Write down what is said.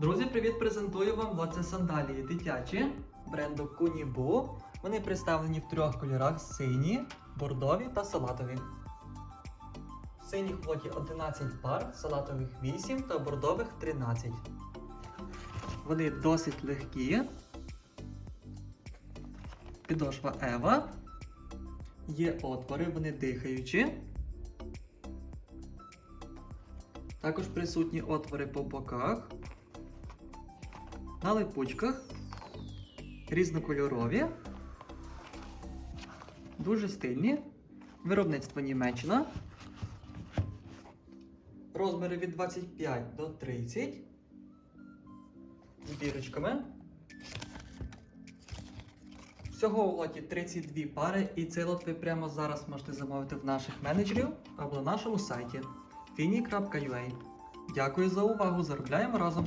Друзі, привіт! Презентую вам оце сандалії дитячі бренду Kunibu. Вони представлені в трьох кольорах: сині, бордові та салатові. В синіх лоті 11 пар, салатових 8 та бордових 13. Вони досить легкі. Підошва Ева. Є отвори, вони дихаючі. Також присутні отвори по боках, на липучках, різнокольорові, дуже стильні, виробництво Німеччина, розміри від 25 до 30 з бірочками. Всього у лоті 32 пари, і цей лот ви прямо зараз можете замовити в наших менеджерів або на нашому сайті fini.ua. Дякую за увагу! Заробляємо разом!